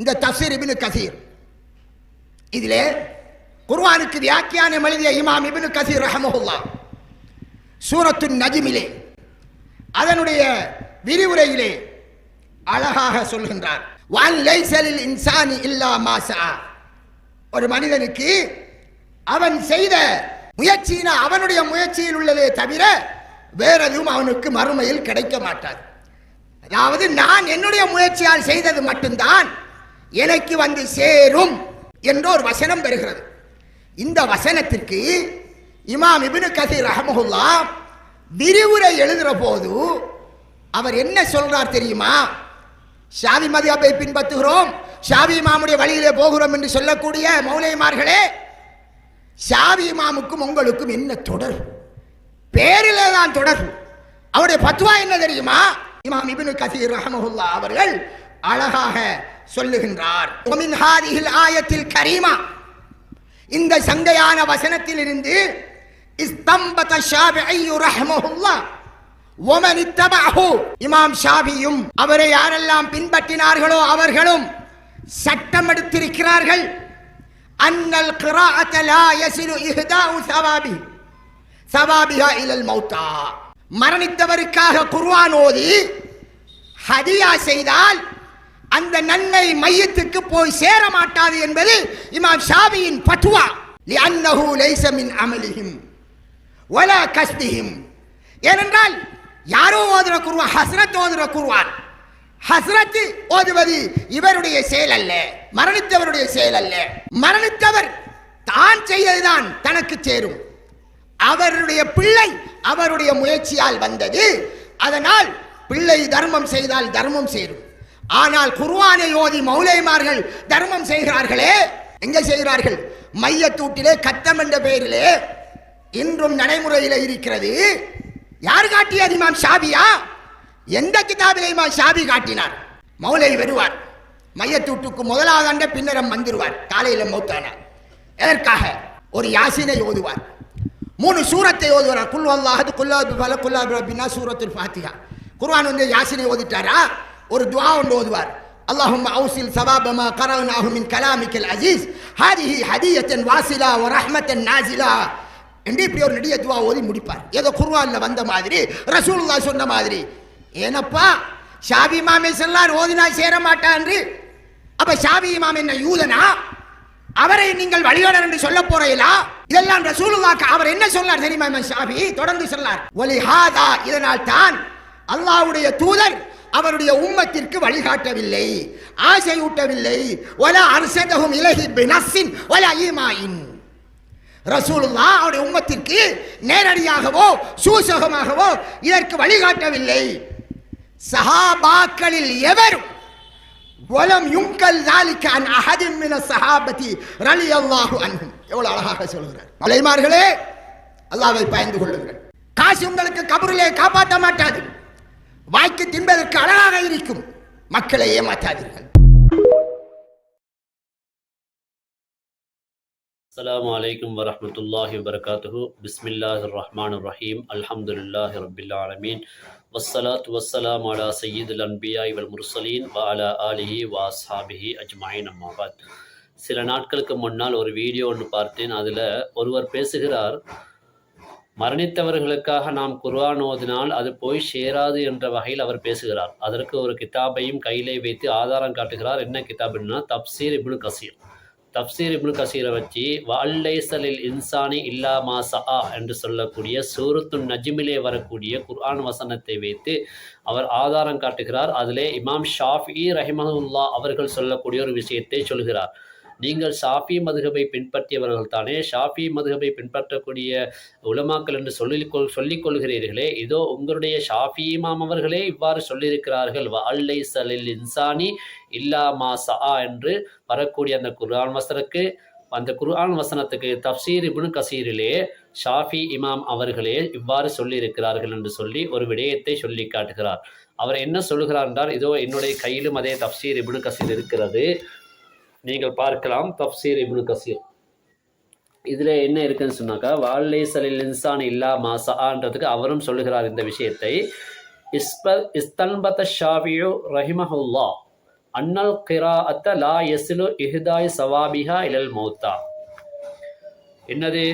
இந்த தஃசீர் இபின் கசீர். இதிலே குர்வானுக்கு வியாக்கியானம் எழுதிய இமாம் இபின் கசீர் ரஹமஹுல்லா சூரத்து நஜிமிலே அதனுடைய விரிவுரையிலே அழகாக சொல்கின்றார். வான் லைசலில் இன்சானி இல்லா மாசா ஒரு மனிதனுக்கு அவன் செய்த முயற்சியின அவனுடைய முயற்சியில் உள்ளதே தவிர வேற எதுவும் அவனுக்கு மறுமையில் கிடைக்க மாட்டாது. அதாவது நான் என்னுடைய முயற்சியால் செய்தது மட்டும்தான் எனக்கு வந்து சேரும் என்ற ஒரு வசனம் பெறுகிறது இந்த வசனத்திற்கு இமாம் இபின் கசீர் ரஹமஹுல்லா விரிவுரை எழுதுகிற போது அவர் என்ன சொல்றார் தெரியுமா? ஷாவி மதியாபை பின்பற்றுகிறோம் ஷாவி இமாமுடைய வழியிலே போகிறோம் என்று சொல்லக்கூடிய மௌலைமார்களே ஷாவி இமாமுக்கும் உங்களுக்கும் என்ன தொடர் பேரிலே தான் தொடர் அவருடைய பத்துவா என்ன தெரியுமா? இமாம் இபின் கசீர் ரஹமஹுல்லா அவர்கள் அழகாக சொல்லுகின்றார். ஒமின் ஆயத்தில் கரீமா இந்த சங்கையான வசனத்திலிருந்து இஸ்தம்பத ஷாபிஐ ரஹ்மஹுல்லா ஒமன் இத்தபஹு இமாம் ஷாபியும் அவரை யாரெல்லாம் பின்பற்றினார்களோ அவர்களும் சட்டம் எடுத்திருக்கிறார்கள். அன்னல் கிராஅத லா யசிலு இஹ்தாஉ சவாபி. சவாபிஹா இலல் மௌத்தா. மரணித்தவருக்காக குர்ஆன் ஓதி ஹதியா செய்தால் அந்த நன்மை மையத்துக்கு போய் சேர மாட்டாது என்பது இமாம் ஷாபியின் பட்டுவா லிஅன்னஹு லைஸ மின் அமலிஹிம் வலா கஸ்திஹிம். ஏனென்றால் யாரோ ஓதுற குருவான் ஹஸ்ரத் ஓதுற குருவான் ஹஸ்ரத் ஓதுவது இவருடைய செயல் அல்ல மரணித்தவருடைய செயல் அல்ல. மரணித்தவர் தான் செய்ததுதான் தனக்கு சேரும். அவருடைய பிள்ளை அவருடைய முயற்சியால் வந்தது. அதனால் பிள்ளை தர்மம் செய்தால் தர்மம் சேரும். ஆனால் குர்வானை ஓதி மௌலைமார்கள் தர்மம் செய்கிறார்களே. எங்க செய்கிறார்கள்? மையத்தூட்டிலே கத்தம் என்ற பெயரிலே இன்றும் நடைமுறையில் இருக்கிறது. யார் காட்டியது இமாம் ஷாபியா? எந்த கிதாபிலே இமாம் ஷாபி காட்டினார்? மௌலை வருவார். மையத்தூட்டுக்கு முதலாவது அண்ட பின்னரம் வந்துருவார். காலையில் மௌத்தானார் எதற்காக? ஒரு யாசினை ஓதுவார். மூணு சூரத்தை ஓதுவார். குல் வல்லாஹது குல்லாபி பல குல்லாபி ரப்பினா சூரத்துல் ஃபாத்திஹா. குர்வான் வந்து யாசினை ஓதிட்டாரா? ஒரு துஆ ஒன்று ஓதுவார் اللهم اوصل ثواب ما قرأناه من كلامك العزيز هذه هدية واصلة ورحمة نازلة என்று இப்படி ஒரு நெடிய துவா ஓதி முடிப்பார் ஏதோ குர்ஆன்ல வந்த மாதிரி ரசூலுல்லாஹ் சொன்ன மாதிரி ஏனப்பா ஷாபி இமாமே சொல்லார் ஓதினா சேர மாட்டான் அப்ப ஷாபி இமாம் என்ன யூதனா அவரை நீங்கள் வழிகாடர் என்று சொல்ல போறீங்களா இதெல்லாம் ரசூலுல்லாஹ் அவர் என்ன சொன்னார் தெரியுமா இமாம் ஷாபி தொடர்ந்து சொன்னார் ஒலிஹாதா இதனால் தான் அல்லாஹ்வுடைய தூதர் அவருடைய உம்மத்திற்கு வழிகாட்டவில்லை ஆசையூட்டவில்லை. ஒல அரசதகும் இலகி பினஸின் ஒல ஈமாயின். ரசூலுல்லா அவருடைய உம்மத்திற்கு நேரடியாகவோ சூசகமாகவோ இதற்கு வழிகாட்டவில்லை. சஹாபாக்களில் எவரும் வலம் யுங்கல் நாளிக்கான் அஹதின் மின சஹாபதி ரலி அல்லாஹு அன்ஹும். எவ்வளவு அழகாக சொல்கிறார் மலைமார்களே அல்லாவை பயந்து கொள்ளுங்கள். காசு உங்களுக்கு கபூரிலே காப்பாற்ற மாட்டாது. வாய்க்கு தின்பதற்கு அழகாக இருக்கும் மக்களை ஏமாற்றாதீர்கள் السلام عليكم ورحمة الله وبركاته بسم الله الرحمن الرحيم الحمد لله رب العالمين والصلاة والسلام على سيد الأنبياء والمرسلين وعلى آله وأصحابه أجمعين أما بعد சில நாட்களுக்கு முன்னால் ஒரு வீடியோ ஒன்று பார்த்தேன் அதில் ஒருவர் பேசுகிறார் மரணித்தவர்களுக்காக நாம் குர்ஆன் ஓதினால் அது போய் சேராது என்ற வகையில் அவர் பேசுகிறார். அதற்கு ஒரு கிதாபையும் கையிலே வைத்து ஆதாரம் காட்டுகிறார். என்ன கிதாப்னா தப்சீர் இப்னு கசீர். தப்சீர் இப்னு கசீரை வச்சு வல்லைசலில் இன்சானி இல்லா மாசா என்று சொல்லக்கூடிய சூரத்து நஜிமிலே வரக்கூடிய குர்ஆன் வசனத்தை வைத்து அவர் ஆதாரம் காட்டுகிறார். அதிலே இமாம் ஷாஃபி ரஹிமஹுல்லா அவர்கள் சொல்லக்கூடிய ஒரு விஷயத்தை சொல்கிறார். நீங்கள் ஷாஃபி மதுகபை பின்பற்றியவர்கள் தானே ஷாஃபி மதுகபை பின்பற்றக்கூடிய உலமாக்கள் என்று சொல்லி கொள் சொல்லிக் கொள்கிறீர்களே இதோ உங்களுடைய ஷாஃபி இமாம் அவர்களே இவ்வாறு சொல்லியிருக்கிறார்கள். அல்லை சலில் இன்சானி இல்லா மா சா என்று வரக்கூடிய அந்த குர்ஆன் வசனக்கு அந்த குர்ஆன் வசனத்துக்கு தப்சீர் இபுன் கசீரிலே ஷாஃபி இமாம் அவர்களே இவ்வாறு சொல்லியிருக்கிறார்கள் என்று சொல்லி ஒரு விடயத்தை சொல்லி காட்டுகிறார். அவர் என்ன சொல்லுகிறார் என்றால் இதோ என்னுடைய கையிலும் அதே தப்சீர் இப்னு கசீர் இருக்கிறது. நீங்கள் பார்க்கலாம் தப்சீர் இப்னு கசீர். இதில் என்ன இருக்குன்னு சொன்னாக்கா வால்லை சலில் இன்சான் இல்லா மாசான்றதுக்கு அவரும் சொல்லுகிறார் இந்த விஷயத்தை. இஸ்ப இஸ்தன்பத ஷாபியு ரஹிமஹுல்லா அன்னல் கிராஅத்த லா எஸ்லு இஹ்தாய் சவாபிஹா இலல் மௌத்தா. என்னது?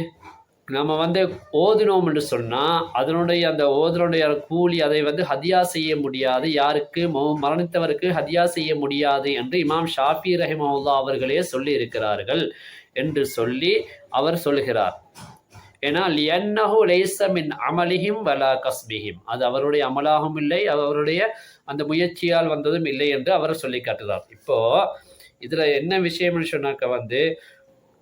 நம்ம வந்து ஓதினோம் என்று சொன்னால் அதனுடைய அந்த ஓதனுடைய கூலி அதை வந்து ஹதியா செய்ய முடியாது. யாருக்கு? மரணித்தவருக்கு ஹதியா செய்ய முடியாது என்று இமாம் ஷாஃபி ரஹிமவுல்லா அவர்களே சொல்லி இருக்கிறார்கள் என்று சொல்லி அவர் சொல்கிறார். ஏன்னா லியன்னஹு லைஸ மின் அமலிஹிம் வலா கஸ்பிஹிம். அது அவருடைய அமலாகவும் இல்லை அவருடைய அந்த முயற்சியால் வந்ததும் இல்லை என்று அவர் சொல்லி காட்டுகிறார். இப்போ இதில் என்ன விஷயம்னு சொன்னாக்க வந்து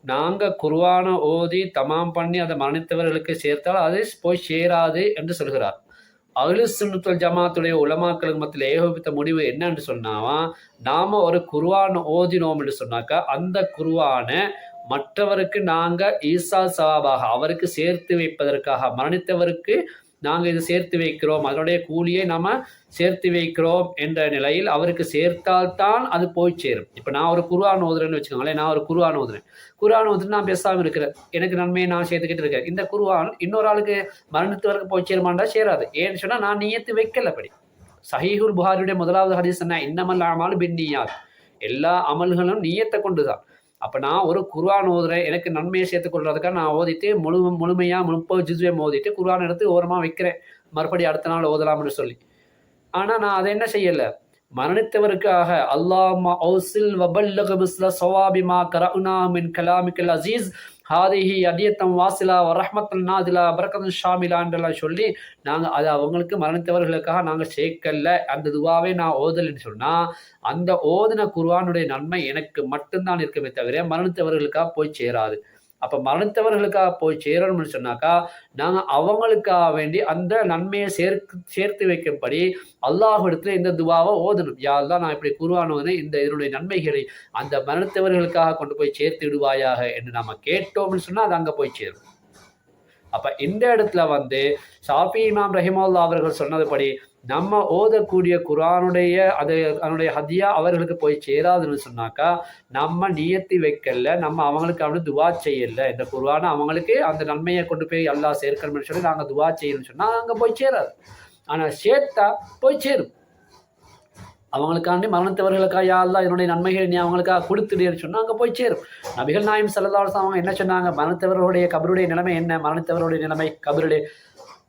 நாங்கள் குருவான ஓதி தமாம் பண்ணி அதை மரணித்தவர்களுக்கு சேர்த்தால் அது போய் சேராது என்று சொல்கிறார். அகிலு சுன்னத்துல் ஜமாத்துடைய உலமாக்களுக்கு மத்தியில் ஏகோபித்த முடிவு என்னன்னு சொன்னாவா? நாம் ஒரு குருவான ஓதினோம் என்று சொன்னாக்கா அந்த குருவான மற்றவருக்கு நாங்கள் ஈசா சவாபாக அவருக்கு சேர்த்து வைப்பதற்காக மரணித்தவருக்கு நாங்கள் இது சேர்த்து வைக்கிறோம். அதனுடைய கூலியை நாம் சேர்த்து வைக்கிறோம் என்ற நிலையில் அவருக்கு சேர்த்தால்தான் அது போய் சேரும். இப்போ நான் ஒரு குருவான் ஓதுறேன்னு வச்சுக்கோங்களேன். நான் ஒரு குருவான் ஓதுறேன். குருவான் ஓதுட்டு நான் பேசாமல் இருக்கிறேன். எனக்கு நன்மையை நான் சேர்த்துக்கிட்டு இருக்கேன். இந்த குருவான் இன்னொரு ஆளுக்கு மரணித்தவருக்கு போய் சேருமாண்டா சேராது. ஏன்னு சொன்னால் நான் நியத்து வைக்கல அப்படி. சஹீஹுல் புகாரியுடைய முதலாவது ஹதீஸ் என்ன? இன்னமல் அமால் பின் எல்லா அமல்களும் நியத்தை கொண்டு தான் அப்போ நான் ஒரு குர்ஆன் ஓதுறேன். எனக்கு நன்மையை சேர்த்துக்கொள்றதுக்காக நான் ஓதிட்டு முழு முழுமையாக முப்பது ஜிஸ்வேம் ஓதிட்டு குர்ஆன் எடுத்து ஓரமாக வைக்கிறேன். மறுபடியும் அடுத்த நாள் ஓதலாம்னு சொல்லி. ஆனால் நான் அதை என்ன செய்யலை? மரணித்தவருக்காக அல்லாஹ் ஔசில் வபல்லக மிஸ்ல சவாபிமா கரஉனா மின் கலாமிக்கல் அசீஸ். ஹாதிஹி அடியத்தம் வாசிலா வரஹ்மத்தல் நாதிலா பரக்கத்தன் ஷாமிலான்றெல்லாம் சொல்லி நாங்கள் அது அவங்களுக்கு மரணித்தவர்களுக்காக நாங்கள் சேர்க்கல அந்த துவாவே நான் ஓதலைன்னு சொன்னால் அந்த ஓதின குர்வானுடைய நன்மை எனக்கு மட்டும்தான் இருக்குமே தவிர மரணித்தவர்களுக்காக போய் சேராது. அப்போ மரணித்தவர்களுக்காக போய் சேரணும்னு சொன்னாக்கா நாங்கள் அவங்களுக்காக வேண்டி அந்த நன்மையை சேர்த்து சேர்த்து வைக்கும்படி அல்லாஹ்விடத்தில் இந்த துவாவை ஓதணும். யாரெல்லாம் நான் இப்படி குருவானவனே இந்த இதனுடைய நன்மைகளை அந்த மரணித்தவர்களுக்காக கொண்டு போய் சேர்த்து விடுவாயாக என்று நம்ம கேட்டோம்னு சொன்னால் அது அங்கே போய் சேரும். அப்போ இந்த இடத்துல வந்து ஷாஃபி இமாம் ரஹிமுல்லா அவர்கள் சொன்னதுபடி நம்ம ஓதக்கூடிய குரானுடைய அது அதனுடைய ஹதியா அவர்களுக்கு போய் சேராதுன்னு சொன்னாக்கா நம்ம நியத்தி வைக்கல நம்ம அவங்களுக்கு அவனு துவா செய்யல. இந்த குர்ஆனை அவங்களுக்கு அந்த நன்மையை கொண்டு போய் எல்லாம் சேர்க்கணும்னு சொல்லி நாங்கள் துவா செய்யணும்னு சொன்னால் அங்கே போய் சேராது. ஆனால் சேர்த்தா போய் சேரும். அவங்களுக்காண்டி மரணத்தவர்களுக்காக யாரெல்லாம் என்னுடைய நன்மைகளை நீ அவங்களுக்காக கொடுத்துடுன்னு சொன்னால் அங்கே போய் சேரும். நபிகள் நாயம் சல்லல்லாஹு அவங்க என்ன சொன்னாங்க? மரணத்தவர்களுடைய கபருடைய நிலைமை என்ன? மரணத்தவருடைய நிலைமை கபருடைய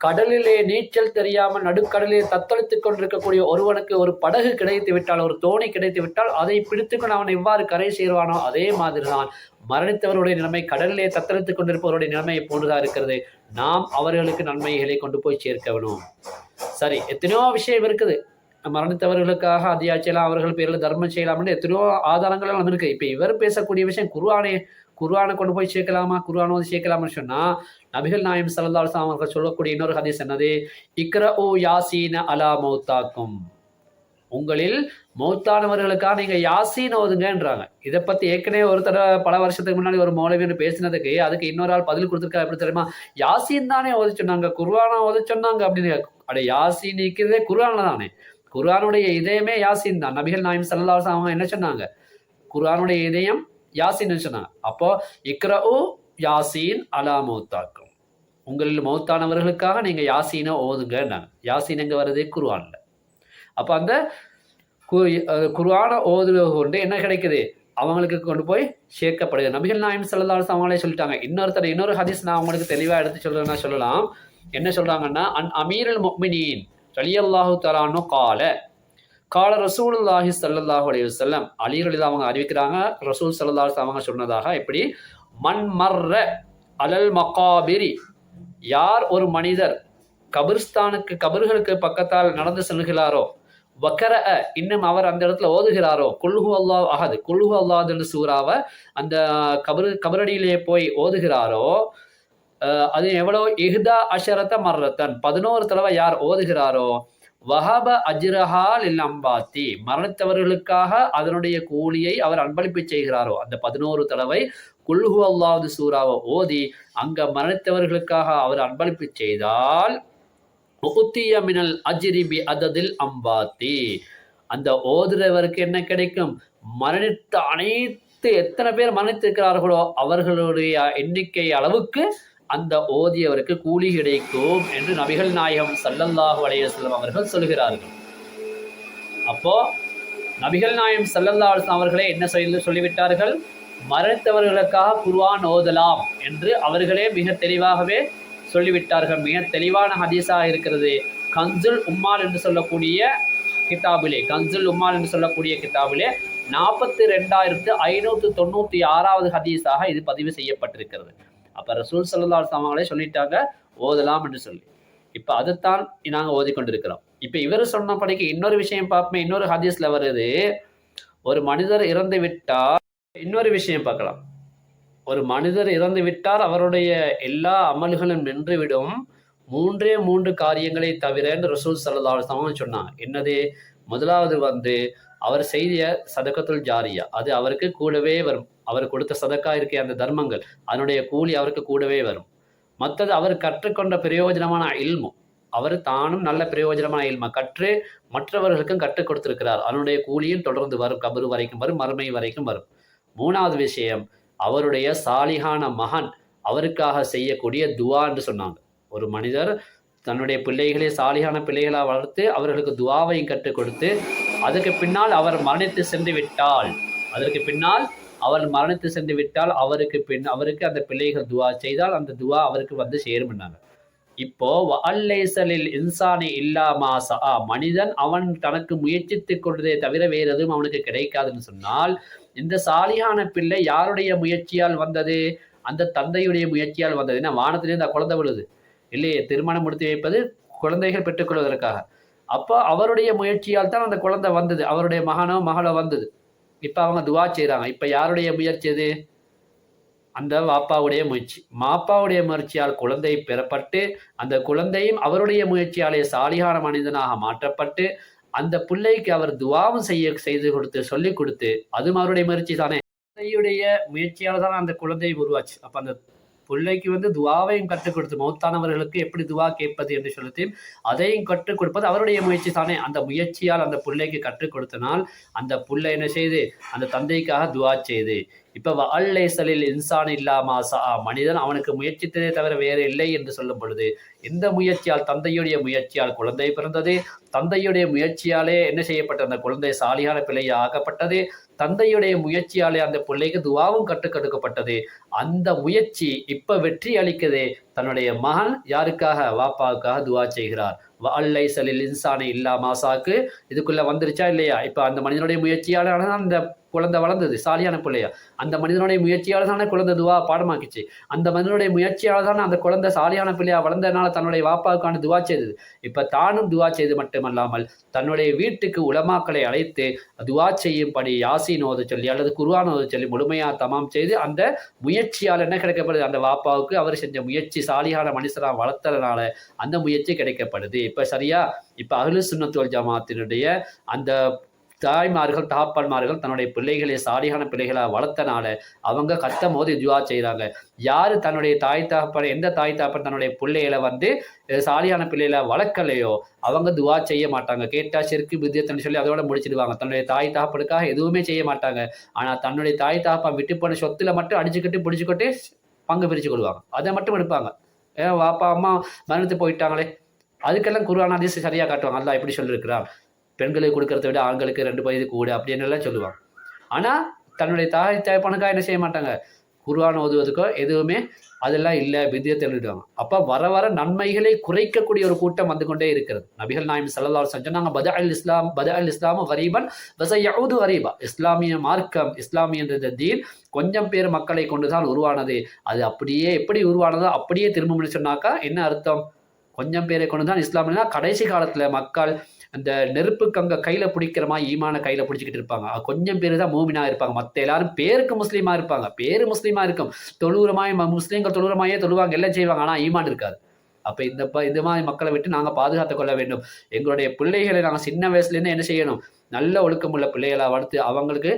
கடலிலே நீச்சல் தெரியாமல் நடுக்கடலிலே தத்தளித்துக் கொண்டிருக்கக்கூடிய ஒருவனுக்கு ஒரு படகு கிடைத்து விட்டால் ஒரு தோணி கிடைத்து விட்டால் அதை பிடித்துக்கொண்டு அவன் எவ்வாறு கரை சேருவானோ? அதே மாதிரி தான் மரணித்தவருடைய நிலைமை கடலிலே தத்தளித்துக் கொண்டிருப்பவருடைய நிலைமை போன்றுதான் இருக்கிறது? நாம் அவர்களுக்கு நன்மைகளை கொண்டு போய் சேர்க்க வேணும். சரி எத்தனையோ விஷயம் இருக்குது. மரணித்தவர்களுக்காக அதியாச்சலாம் அவர்கள் பேரில் தர்மம் செய்யலாம்னு எத்தனையோ ஆதாரங்கள் எல்லாம் இருக்கு இப்போ இவர் பேசக்கூடிய விஷயம் குருவானே குருவானை கொண்டு போய் சேர்க்கலாமா? குர்ஆனை வந்து சேர்க்கலாம்னு சொன்னால் நபிகள் நாயம் சலந்தால் அலைஹி அவர்கள் சொல்லக்கூடிய இன்னொரு ஹதீஸ் என்னது? இக்ர ஓ யாசீன அலா மௌத்தாக்கும். உங்களில் மௌத்தானவர்களுக்காக நீங்கள் யாசீன் ஓதுங்கன்றாங்க. இதை பற்றி ஏற்கனவே ஒரு தடவை பல வருஷத்துக்கு முன்னாடி ஒரு மௌலவின்னு பேசினதுக்கு அதுக்கு இன்னொரு ஆள் பதில் கொடுத்துருக்கா எப்படி தெரியுமா? யாசின் தானே ஓத சொன்னாங்க குருவானா ஓத சொன்னாங்க அப்படின்னு. அட யாசீன் நிற்கிறதே குர்ஆன்ல தானே. குர்ஆனுடைய இதயமே யாசின் தான். நபிகள் நாயம் சல்லா அவங்க என்ன சொன்னாங்க? குர்ஆனுடைய இதயம் யாசின் சொன்னாங்க. அப்போ இக்ரஉ யாசின் அலா மௌத்தாக்கும். உங்களில் மௌத்தானவர்களுக்காக நீங்க யாசீனை ஓதுங்கன்னாங்க யாசீன் எங்க வருது? குர்ஆன்ல. அப்போ அந்த கு- குர்ஆனை ஓதுவது கொண்டு என்ன கிடைக்குது? அவங்களுக்கு கொண்டு போய் சேர்க்கப்படுது நபிகள் நாயம் சல்லல்லாஹு அவங்களே சொல்லிட்டாங்க. இன்னொருத்தர் இன்னொரு ஹதீஸ் நான் அவங்களுக்கு தெளிவாக எடுத்து சொல்றேன்னா சொல்லலாம். என்ன சொல்றாங்கன்னா அன் அமீருல் அலியல்லாஹு ரலியல்லாஹு கால. கால ரசூலுல்லாஹி ஸல்லல்லாஹு அலி வல்லம் அலி ரலியல்லாஹு அவங்க அறிவிக்கிறாங்க. ரசூல் ஸல்லல்லாஹு அவங்க சொன்னதாக எப்படி? மன் அலல் மகாபிரி. யார் ஒரு மனிதர் கபிர்ஸ்தானுக்கு கபர்களுக்கு பக்கத்தால் நடந்து செல்கிறாரோ வக்கர இன்னும் அவர் அந்த இடத்துல ஓதுகிறாரோ குல்ஹு அல்லாஹ் ஆகாது குல்ஹு அல்லாஹ் என்று சூறாவை அந்த கபரு கபரடியிலே போய் ஓதுகிறாரோ அது எவ்வளோ? இஹ்தா அஷரத்த மர்ரத்தன். பதினோரு தடவை யார் ஓதுகிறாரோ? வஹப அஜ்ரஹால் இல் அம்பாத்தி. மரணித்தவர்களுக்காக அதனுடைய கூலியை அவர் அன்பளிப்பு செய்கிறாரோ? அந்த பதினோரு தடவை குல்ஹு அல்லாவது சூறாவை ஓதி அங்க மரணித்தவர்களுக்காக அவர் அன்பளிப்பு செய்தால் உத்திய மினல் அஜ்ரிபி அததில் அம்பாத்தி. அந்த ஓதுறவருக்கு என்ன கிடைக்கும்? மரணித்த அனைத்து எத்தனை பேர் மரணித்திருக்கிறார்களோ அவர்களுடைய எண்ணிக்கை அளவுக்கு அந்த ஓதியவருக்கு கூலி கிடைக்கும் என்று நபிகள் நாயகம் சல்லல்லாஹு அலைஹி அவர்கள் சொல்கிறார்கள். அப்போ நபிகள் நாயம் சல்லல்லா அலுவலாம் அவர்களே என்ன சொல்லி சொல்லிவிட்டார்கள்? மறைத்தவர்களுக்காக குர்வான் ஓதலாம் என்று அவர்களே மிக தெளிவாகவே சொல்லிவிட்டார்கள். மிக தெளிவான ஹதீஸாக இருக்கிறது. கன்சுல் உம்மால் என்று சொல்லக்கூடிய கிதாபிலே கன்சுல் உம்மால் என்று சொல்லக்கூடிய கிதாபிலே நாற்பத்தி ரெண்டாயிரத்து ஐநூற்று தொண்ணூற்றி ஆறாவது ஹதீஸாக இது பதிவு செய்யப்பட்டிருக்கிறது. அப்போ ரசூல் சல்லா அவங்களே சொல்லிட்டாங்க ஓதலாம் என்று சொல்லி. இப்போ அதைத்தான் நாங்கள் ஓதிக்கொண்டிருக்கிறோம். இப்போ இவர் சொன்னபடிக்கு இன்னொரு விஷயம் பார்ப்போமே இன்னொரு ஹதீஸ்ல வருது ஒரு மனிதர் இறந்து விட்டால் இன்னொரு விஷயம் பார்க்கலாம். ஒரு மனிதர் இறந்து விட்டால் அவருடைய எல்லா அமல்களும் நின்றுவிடும் மூன்றே மூன்று காரியங்களை தவிர என்று ரசூல் சல்லா சமம் சொன்னாங்க. என்னது? முதலாவது வந்து அவர் செய்திய சதக்கத்துல் ஜாரியா அது அவருக்கு கூடவே வரும். அவர் கொடுத்த சதக்கா இருக்கிற அந்த தர்மங்கள் அதனுடைய கூலி அவருக்கு கூடவே வரும். மற்றது அவர் கற்றுக்கொண்ட பிரயோஜனமான இல்மும் அவர் தானும் நல்ல பிரயோஜனமான இல்மா கற்று மற்றவர்களுக்கும் கற்றுக் கொடுத்திருக்கிறார். அதனுடைய கூலியும் தொடர்ந்து வரும் கபரு வரைக்கும் வரும் மறுமை வரைக்கும் வரும். மூணாவது விஷயம் அவருடைய சாலிகான மகன் அவருக்காக செய்யக்கூடிய துவா என்று சொன்னாங்க. ஒரு மனிதர் தன்னுடைய பிள்ளைகளை சாலிகான பிள்ளைகளாக வளர்த்து அவர்களுக்கு துவாவையும் கற்றுக் கொடுத்து அதுக்கு பின்னால் அவர் மரணித்து சென்று விட்டால் அதற்கு பின்னால் அவர் மரணித்து சென்று விட்டால் அவருக்கு பின் அவருக்கு அந்த பிள்ளைகள் துவா செய்தால் அந்த துவா அவருக்கு வந்து சேரும்னாங்க இப்போ அல்லேசலில் இன்சானி இல்லா மாசா மனிதன் அவன் தனக்கு முயற்சித்துக் கொண்டதே தவிர வேறு எதுவும் அவனுக்கு கிடைக்காதுன்னு சொன்னால் இந்த சாலியான பிள்ளை யாருடைய முயற்சியால் வந்தது? அந்த தந்தையுடைய முயற்சியால் வந்தது. ஏன்னா வானத்திலே அந்த குழந்தை விழுது. இல்லையே திருமணம் முடித்து வைப்பது குழந்தைகள் பெற்றுக்கொள்வதற்காக. அப்போ அவருடைய முயற்சியால் தான் அந்த குழந்தை வந்தது. அவருடைய மகனோ மகளோ வந்தது. இப்போ அவங்க துவா செய்கிறாங்க இப்போ யாருடைய முயற்சி அது? அந்த வாப்பாவுடைய முயற்சி. மாப்பாவுடைய முயற்சியால் குழந்தை பெறப்பட்டு அந்த குழந்தையும் அவருடைய முயற்சியாலே சாலிகான மனிதனாக மாற்றப்பட்டு அந்த பிள்ளைக்கு அவர் துவாவும் செய்ய செய்து கொடுத்து சொல்லி கொடுத்து அதுவும் அவருடைய முயற்சி தானே. குழந்தையுடைய முயற்சியால் தான் அந்த குழந்தை உருவாச்சு. அப்போ அந்த பிள்ளைக்கு வந்து துவாவையும் கற்றுக் கொடுத்து மௌத்தானவர்களுக்கு எப்படி துவா கேட்பது என்று சொல்லி அதையும் கற்றுக் கொடுப்பது அவருடைய முயற்சி தானே. அந்த முயற்சியால் அந்த பிள்ளைக்கு கற்றுக் கொடுத்தனால் அந்த புள்ளை என்ன செய்து? அந்த தந்தைக்காக துவா செய்து. இப்போ அல்லேசலில் இன்சான் இல்லாமா சா மனிதன் அவனுக்கு முயற்சித்ததே தவிர வேறு இல்லை என்று சொல்லும் பொழுது இந்த முயற்சியால் தந்தையுடைய முயற்சியால் குழந்தை பிறந்தது தந்தையுடைய முயற்சியாலே என்ன செய்யப்பட்ட அந்த குழந்தை சாலியான பிள்ளை ஆக்கப்பட்டது தந்தையுடைய முயற்சியாலே அந்த பிள்ளைக்கு துவாவும் கட்டுக்கெடுக்கப்பட்டது அந்த முயற்சி இப்ப வெற்றி அளிக்கதே தன்னுடைய மகன் யாருக்காக? வாப்பாவுக்காக துவா செய்கிறார். அல்லை சலில் இன்சானை இல்லா மாசாக்கு இதுக்குள்ள வந்துருச்சா இல்லையா? இப்ப அந்த மனிதனுடைய முயற்சியால அந்த குழந்தை வளர்ந்தது சாலியான பிள்ளையா. அந்த மனிதனுடைய முயற்சியால் தானே குழந்தை துவா பாடமாக்கிச்சு. அந்த மனிதனுடைய முயற்சியால் தானே அந்த குழந்தை சாலியான பிள்ளையா வளர்ந்ததுனால தன்னுடைய வாப்பாவுக்கான துவா செய்தது. இப்போ தானும் துவா செய்து மட்டுமல்லாமல் தன்னுடைய வீட்டுக்கு உலமாக்களை அழைத்து துவா செய்யும்படி யாசின் ஓத சொல்லி அல்லது குருவான் ஓத சொல்லி முழுமையாக தமாம் செய்து அந்த முயற்சியால் என்ன கிடைக்கப்படுது? அந்த வாப்பாவுக்கு அவர் செஞ்ச முயற்சி சாலியான மனுஷராக வளர்த்ததுனால அந்த முயற்சி கிடைக்கப்படுது. இப்போ சரியா? இப்போ அகலு சுண்ணத்துவல் ஜமாத்தினுடைய அந்த தாய்மார்கள் தாப்பன்மார்கள் தன்னுடைய பிள்ளைகளை சாலியான பிள்ளைகளை வளர்த்தனால அவங்க கத்தம் போது இதுவா செய்கிறாங்க யார் தன்னுடைய தாய் தாப்பன் எந்த தாய் தாப்பன் தன்னுடைய பிள்ளைகளை வந்து சாலியான பிள்ளைகளை வளர்க்கலையோ அவங்க துவா செய்ய மாட்டாங்க. கேட்டா செருக்கு வித்தியத்தன்னு சொல்லி அதோட முடிச்சிடுவாங்க. தன்னுடைய தாய் தாப்பனுக்காக எதுவுமே செய்ய மாட்டாங்க. ஆனால் தன்னுடைய தாய் தாப்பா விட்டு போன சொத்துல மட்டும் அடிச்சுக்கிட்டு பிடிச்சிக்கிட்டு பங்கு பிரித்து கொள்வாங்க. அதை மட்டும் எடுப்பாங்க. ஏன் வாப்பா அம்மா மரணத்து போயிட்டாங்களே. அதுக்கெல்லாம் குருவான அதிசயம் சரியாக காட்டுவாங்க. அல்லா எப்படி சொல்லியிருக்கிறான் பெண்களுக்கு கொடுக்கறத விட ஆண்களுக்கு ரெண்டு பயிர் கூட அப்படின்னு எல்லாம் சொல்லுவாங்க. ஆனால் தன்னுடைய தாய் தாய்ப்பனுக்காக என்ன செய்ய மாட்டாங்க? குருவான ஓதுவதுக்கோ எதுவுமே அதெல்லாம் இல்லை வித்தியை தெரிஞ்சுடுவாங்க அப்போ வர வர நன்மைகளை குறைக்கக்கூடிய ஒரு கூட்டம் வந்து கொண்டே இருக்கிறது. நபிகள் நாயம் சல்லா சொன்னாங்க பத அல் இஸ்லாம் பத அல் இஸ்லாம் கரீபன் வசையவுது வரீபா. இஸ்லாமிய மார்க்கம் இஸ்லாமிய என்ற தீன் கொஞ்சம் பேர் மக்களை கொண்டுதான் உருவானது. அது அப்படியே எப்படி உருவானதோ அப்படியே திரும்பும்னு சொன்னாக்கா என்ன அர்த்தம்? கொஞ்சம் பேரை கொண்டு தான் இஸ்லாம்னா கடைசி காலத்தில் மக்கள் அந்த நெருப்பு கங்க கையில் பிடிக்கிறமா ஈமான கையில் பிடிச்சிக்கிட்டு இருப்பாங்க. கொஞ்சம் பேர் தான் மூமினாக இருப்பாங்க. மற்ற எல்லாரும் பேருக்கு முஸ்லீமாக இருப்பாங்க. பேர் முஸ்லீமாக இருக்கும். தொழுவுரமாய் முஸ்லீம்கள் தொழுவுரமாயே தொழுவாங்க. எல்லாம் செய்வாங்க. ஆனால் ஈமான் இருக்காது. அப்போ இந்த இந்த மாதிரி மக்களை விட்டு நாங்கள் பாதுகாத்து கொள்ள வேண்டும். எங்களுடைய பிள்ளைகளை நாங்கள் சின்ன வயசுலேருந்து என்ன செய்யணும்? நல்ல ஒழுக்கமுள்ள பிள்ளைகளை வளர்த்து அவங்களுக்கு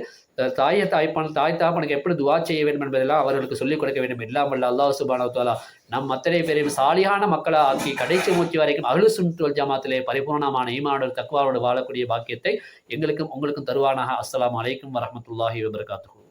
தாயை தாய்ப்பான் தாய் தாப்பனுக்கு எப்படி துவா செய்ய வேண்டும் என்பதெல்லாம் அவர்களுக்கு சொல்லிக் கொடுக்க வேண்டும். இல்லாமல் அல்லாஹ் சுபானத்தாலா நம் அத்தனை பேரையும் சாலியான மக்களை ஆக்கி கடைசி மூச்சு வரைக்கும் அகலு சுன்துவல் ஜமாத்திலே பரிபூர்ணமான ஈமானோடு தக்குவாரோடு வாழக்கூடிய பாக்கியத்தை எங்களுக்கும் உங்களுக்கும் தருவானாக. அஸ்லாம் வலைக்கம் வரமத்துல்லாஹி வபர்காத்து